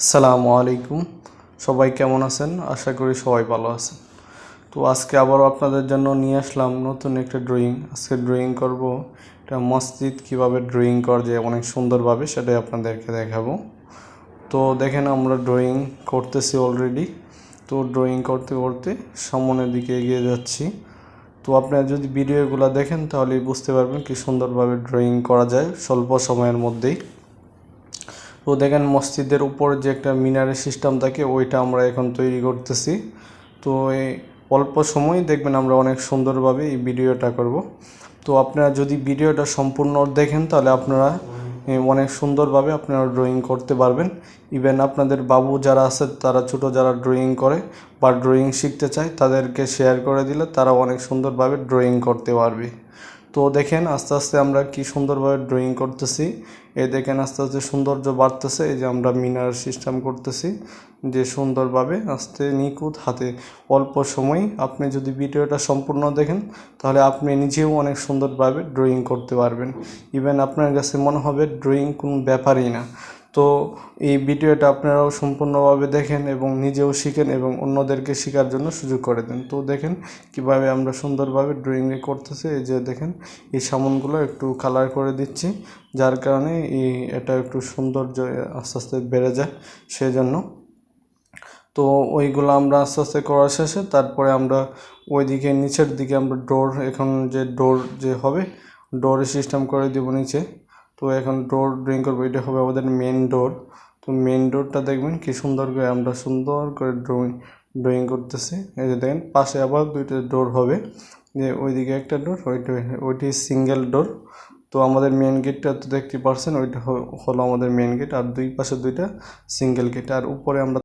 আসসালামু আলাইকুম। সবাই কেমন আছেন? আশা করি সবাই ভালো আছেন। তো আজকে আবারও আপনাদের জন্য নিয়ে আসলাম নতুন একটা ড্রয়িং। আজকে ড্রয়িং করব এটা মসজিদ কীভাবে ড্রয়িং করা যায়, অনেক সুন্দরভাবে সেটাই আপনাদেরকে দেখাবো। তো দেখেন আমরা ড্রয়িং করতেছি অলরেডি তো ড্রয়িং করতে করতে সামনের দিকে এগিয়ে যাচ্ছি। তো আপনারা যদি ভিডিওগুলো দেখেন তাহলেই বুঝতে পারবেন কি সুন্দরভাবে ড্রয়িং করা যায় স্বল্প সময়ের মধ্যেই। তো দেখেন মসজিদের উপর যে একটা মিনারের সিস্টেম থাকে, ওইটা আমরা এখন তৈরি করতেছি। তো এই অল্প সময় দেখবেন আমরা অনেক সুন্দরভাবে এই ভিডিওটা করব। তো আপনারা যদি ভিডিওটা সম্পূর্ণ দেখেন, তাহলে আপনারা অনেক সুন্দরভাবে আপনারা ড্রয়িং করতে পারবেন। ইভেন আপনাদের বাবু যারা আছে, তারা ছোট যারা ড্রয়িং করে বা ড্রয়িং শিখতে চায়, তাদেরকে শেয়ার করে দিলে তারা অনেক সুন্দরভাবে ড্রয়িং করতে পারবে। তো দেখেন আস্তে আস্তে আমরা কি সুন্দরভাবে ড্রয়িং করতেছি। এ দেখেন আস্তে আস্তে সৌন্দর্য বাড়তেছে, এই যে আমরা মিনার সিস্টেম করতেছি যে সুন্দরভাবে আস্তে নিখুঁত হাতে। অল্প সময় আপনি যদি ভিডিওটা সম্পূর্ণ দেখেন, তাহলে আপনি নিজেও অনেক সুন্দরভাবে ড্রয়িং করতে পারবেন। ইভেন আপনার কাছে মনে হবে ড্রয়িং কোনো ব্যাপারই না। তো এই ভিডিওটা আপনারাও সম্পূর্ণভাবে দেখেন এবং নিজেও শিখেন এবং অন্যদেরকে শেখার জন্য সুযোগ করে দেন। তো দেখেন কীভাবে আমরা সুন্দরভাবে ড্রয়িং করতেছি। এই যে দেখেন, এই সামনগুলো একটু কালার করে দিচ্ছি, যার কারণে এই এটা একটু সৌন্দর্য আস্তে আস্তে বেড়ে যায় সেজন্য। তো ওইগুলো আমরা আস্তে আস্তে করা শেষে তারপরে আমরা ওইদিকে নিচের দিকে আমরা ডোর এখন যে ডোর যে হবে ডোর সিস্টেম করে দিব নিচে। তো এখন ডোর ড্রয়িং করব, এটা হবে আমাদের মেন ডোর তো মেন ডোরটা দেখবেন কি সুন্দর করে, আমরা সুন্দর করে ড্রয়িং ড্রয়িং করতেছি। এই যে দেখেন, পাশে আবার দুইটা ডোর হবে। যে ওইদিকে একটা ডোর ওইটা, ওইটি সিঙ্গেল ডোর তো আমাদের মেন গেটটা তো দেখতে পারছেন, ওইটা হলো আমাদের মেন গেট আর দুই পাশে দুইটা সিঙ্গেল গেট আর উপরে আমরা